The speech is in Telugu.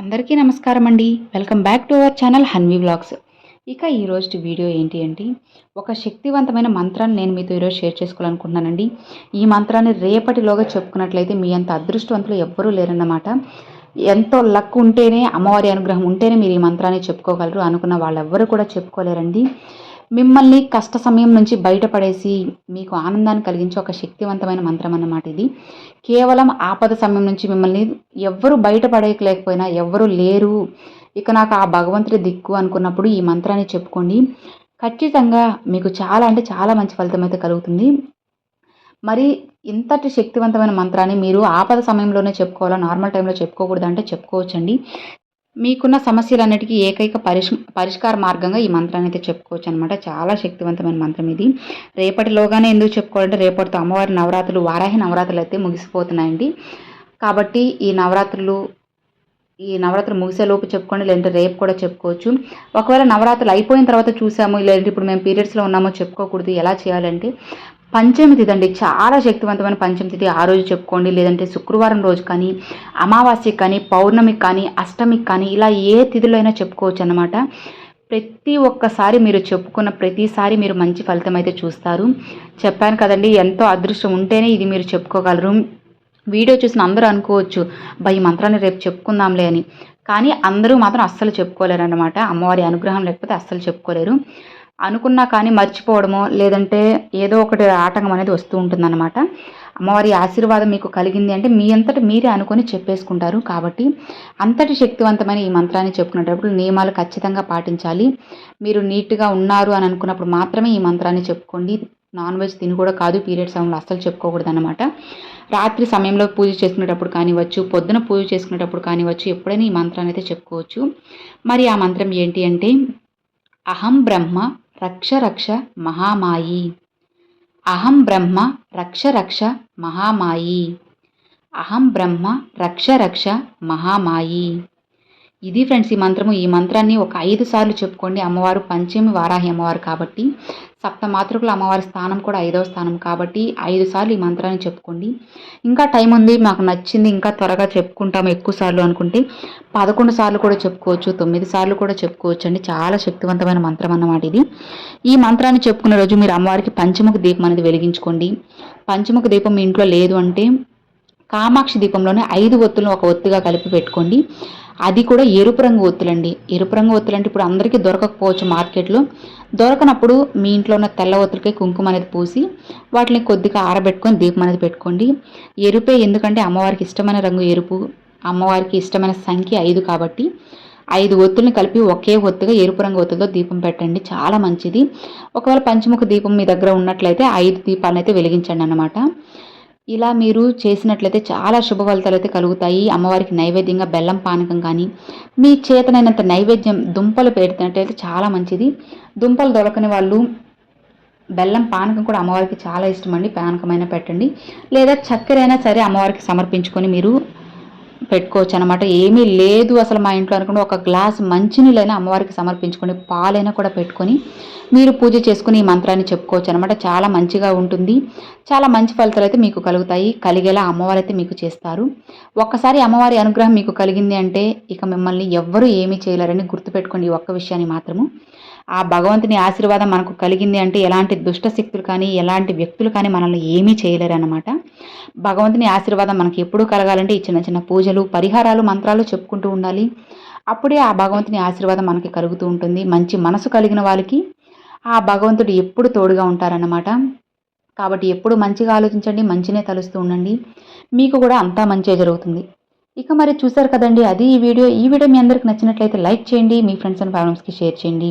అందరికీ నమస్కారం అండి. Welcome back to our channel Hanvi blogs ఇక ఈరోజు వీడియో ఏంటి అంటే ఒక శక్తివంతమైన మంత్రాన్ని నేను మీతో ఈరోజు షేర్ చేసుకోవాలనుకుంటున్నానండి. ఈ మంత్రాన్ని రేపటిలోగా చెప్పుకున్నట్లయితే మీ అంత అదృష్టవంతులు ఎవ్వరూ లేరన్నమాట. ఎంతో లక్ ఉంటేనే అమ్మవారి అనుగ్రహం ఉంటేనే మీరు ఈ మంత్రాన్ని చెప్పుకోగలరు అనుకున్న వాళ్ళెవ్వరూ కూడా చెప్పుకోలేరండి. మిమ్మల్ని కష్ట సమయం నుంచి బయటపడేసి మీకు ఆనందాన్ని కలిగించే ఒక శక్తివంతమైన మంత్రం అన్నమాట ఇది. కేవలం ఆపద సమయం నుంచి మిమ్మల్ని ఎవ్వరు బయటపడేయలేకపోయినా ఎవ్వరు లేరు. ఇక నాకు ఆ భగవంతుడి దిక్కు అనుకున్నప్పుడు ఈ మంత్రాన్ని చెప్పుకోండి. ఖచ్చితంగా మీకు చాలా అంటే చాలా మంచి ఫలితం అయితే కలుగుతుంది. మరి ఇంతటి శక్తివంతమైన మంత్రాన్ని మీరు ఆపద సమయంలోనే చెప్పుకోవాలా నార్మల్ టైంలో చెప్పుకోకూడదు అంటే చెప్పుకోవచ్చండి. మీకున్న సమస్యలన్నిటికీ ఏకైక పరిష్ పరిష్కార మార్గంగా ఈ మంత్రాన్ని అయితే చెప్పుకోవచ్చు అనమాట చాలా శక్తివంతమైన మంత్రం ఇది. రేపటిలోగానే ఎందుకు చెప్పుకోవాలంటే రేపటితో అమ్మవారి నవరాత్రులు వారాహి నవరాత్రులు అయితే ముగిసిపోతున్నాయండి. కాబట్టి ఈ నవరాత్రులు ఈ నవరాత్రులు ముగిసేలోపు చెప్పుకోండి లేదంటే రేపు కూడా చెప్పుకోవచ్చు. ఒకవేళ నవరాత్రులు అయిపోయిన తర్వాత చూసాము లేదంటే ఇప్పుడు మేము పీరియడ్స్లో ఉన్నామో చెప్పుకోకూడదు. ఎలా చేయాలంటే పంచమి తిథి అండి చాలా శక్తివంతమైన పంచమి తిథి ఆ రోజు చెప్పుకోండి. లేదంటే శుక్రవారం రోజు కానీ అమావాస్యకి కానీ పౌర్ణమికి కానీ అష్టమికి కానీ ఇలా ఏ తిథిలో అయినా చెప్పుకోవచ్చు అనమాట ప్రతి ఒక్కసారి మీరు చెప్పుకున్న ప్రతిసారి మీరు మంచి ఫలితం అయితే చూస్తారు. చెప్పాను కదండి ఎంతో అదృష్టం ఉంటేనే ఇది మీరు చెప్పుకోగలరు. వీడియో చూసిన అందరూ అనుకోవచ్చు భయ మంత్రాన్ని రేపు చెప్పుకుందాంలే అని. కానీ అందరూ మాత్రం అస్సలు చెప్పుకోలేరు అనమాట అమ్మవారి అనుగ్రహం లేకపోతే అస్సలు చెప్పుకోలేరు. అనుకున్నా కానీ మర్చిపోవడమో లేదంటే ఏదో ఒకటి ఆటంకం అనేది వస్తూ ఉంటుందన్నమాట. అమ్మవారి ఆశీర్వాదం మీకు కలిగింది అంటే మీ అంతటి మీరే అనుకొని చెప్పేసుకుంటారు. కాబట్టి అంతటి శక్తివంతమైన ఈ మంత్రాన్ని చెప్పుకునేటప్పుడు నియమాలు ఖచ్చితంగా పాటించాలి. మీరు నీట్గా ఉన్నారు అని అనుకున్నప్పుడు మాత్రమే ఈ మంత్రాన్ని చెప్పుకోండి. నాన్ వెజ్ తిని కూడా కాదు పీరియడ్ సమయంలో అస్సలు చెప్పుకోకూడదు అనమాట రాత్రి సమయంలో పూజ చేసుకునేటప్పుడు కానివచ్చు పొద్దున పూజ చేసుకునేటప్పుడు కానివచ్చు ఎప్పుడైనా ఈ మంత్రాన్ని అయితే చెప్పుకోవచ్చు. మరి ఆ మంత్రం ఏంటి అంటే అహం బ్రహ్మ రక్ష రక్ష మహామాయి. అహం బ్రహ్మ రక్ష రక్ష మహామాయి. అహం బ్రహ్మ రక్ష రక్ష మహామాయి. ఇది ఫ్రెండ్స్ ఈ మంత్రము. ఈ మంత్రాన్ని ఒక ఐదు సార్లు చెప్పుకోండి. అమ్మవారు పంచమి వారాహి అమ్మవారు కాబట్టి సప్త మాతృకుల అమ్మవారి స్థానం కూడా ఐదవ స్థానం కాబట్టి ఐదు సార్లు ఈ మంత్రాన్ని చెప్పుకోండి. ఇంకా టైం ఉంది మాకు నచ్చింది ఇంకా త్వరగా చెప్పుకుంటాము ఎక్కువ సార్లు అనుకుంటే. పదకొండు సార్లు కూడా చెప్పుకోవచ్చు తొమ్మిది సార్లు కూడా చెప్పుకోవచ్చు అండి. చాలా శక్తివంతమైన మంత్రం అన్నమాట ఇది. ఈ మంత్రాన్ని చెప్పుకున్న రోజు మీరు అమ్మవారికి పంచముఖ దీపం అనేది వెలిగించుకోండి. పంచముఖ దీపం మీ ఇంట్లో లేదు అంటే కామాక్షి దీపంలోనే ఐదు ఒత్తులను ఒక ఒత్తుగా కలిపి పెట్టుకోండి. అది కూడా ఎరుపు రంగు ఒత్తులండి. ఎరుపు రంగు ఒత్తులు అంటే ఇప్పుడు అందరికీ దొరకకపోవచ్చు మార్కెట్లో. దొరకనప్పుడు మీ ఇంట్లో ఉన్న తెల్ల ఒత్తులకి కుంకుమ అనేది పూసి వాటిని కొద్దిగా ఆరబెట్టుకొని దీపం అనేది పెట్టుకోండి. ఎరుపే ఎందుకంటే అమ్మవారికి ఇష్టమైన రంగు ఎరుపు. అమ్మవారికి ఇష్టమైన సంఖ్య ఐదు కాబట్టి ఐదు ఒత్తుల్ని కలిపి ఒకే ఒత్తుగా ఎరుపు రంగు ఒత్తులతో దీపం పెట్టండి. చాలా మంచిది. ఒకవేళ పంచముఖ దీపం మీ దగ్గర ఉన్నట్లయితే ఐదు దీపాలను అయితే వెలిగించండి అన్నమాట. ఇలా మీరు చేసినట్లయితే చాలా శుభ ఫలితాలు అయితే కలుగుతాయి. అమ్మవారికి నైవేద్యంగా బెల్లం పానకం కానీ మీ చేతనైనంత నైవేద్యం దుంపలు పెడుతున్నట్టయితే చాలా మంచిది. దుంపలు దొరకని వాళ్ళు బెల్లం పానకం కూడా అమ్మవారికి చాలా ఇష్టం అండి. పానకమైనా పెట్టండి. లేదా చక్కెర అయినా సరే అమ్మవారికి సమర్పించుకొని మీరు పెట్టుకోవచ్చు అనమాట ఏమీ లేదు అసలు మా ఇంట్లో అనుకుంటే ఒక గ్లాస్ మంచినీళ్ళైనా అమ్మవారికి సమర్పించుకొని పాలైనా కూడా పెట్టుకొని మీరు పూజ చేసుకుని ఈ మంత్రాన్ని చెప్పుకోవచ్చు అనమాట చాలా మంచిగా ఉంటుంది. చాలా మంచి ఫలితాలు అయితే మీకు కలుగుతాయి. కలిగేలా అమ్మవారు అయితే మీకు చేస్తారు. ఒక్కసారి అమ్మవారి అనుగ్రహం మీకు కలిగింది అంటే ఇక మిమ్మల్ని ఎవ్వరూ ఏమీ చేయలేరని గుర్తుపెట్టుకోండి ఈ ఒక్క విషయాన్ని మాత్రము. ఆ భగవంతుని ఆశీర్వాదం మనకు కలిగింది అంటే ఎలాంటి దుష్ట శక్తులు కానీ ఎలాంటి వ్యక్తులు కానీ మనల్ని ఏమీ చేయలేరు అనమాట భగవంతుని ఆశీర్వాదం మనకి ఎప్పుడూ కలగాలంటే ఈ చిన్న చిన్న పూజలు పరిహారాలు మంత్రాలు చెప్పుకుంటూ ఉండాలి. అప్పుడే ఆ భగవంతుని ఆశీర్వాదం మనకి కలుగుతూ ఉంటుంది. మంచి మనసు కలిగిన వాళ్ళకి ఆ భగవంతుడు ఎప్పుడు తోడుగా ఉంటారన్నమాట. కాబట్టి ఎప్పుడు మంచిగా ఆలోచించండి మంచినే తలుస్తూ ఉండండి. మీకు కూడా అంతా మంచిగా జరుగుతుంది. ఇక మరి చూసారు కదండి అది ఈ వీడియో. ఈ వీడియో మీ అందరికి నచ్చినట్లయితే లైక్ చేయండి మీ ఫ్రెండ్స్ అండ్ ఫ్యామిలీస్కి షేర్ చేయండి.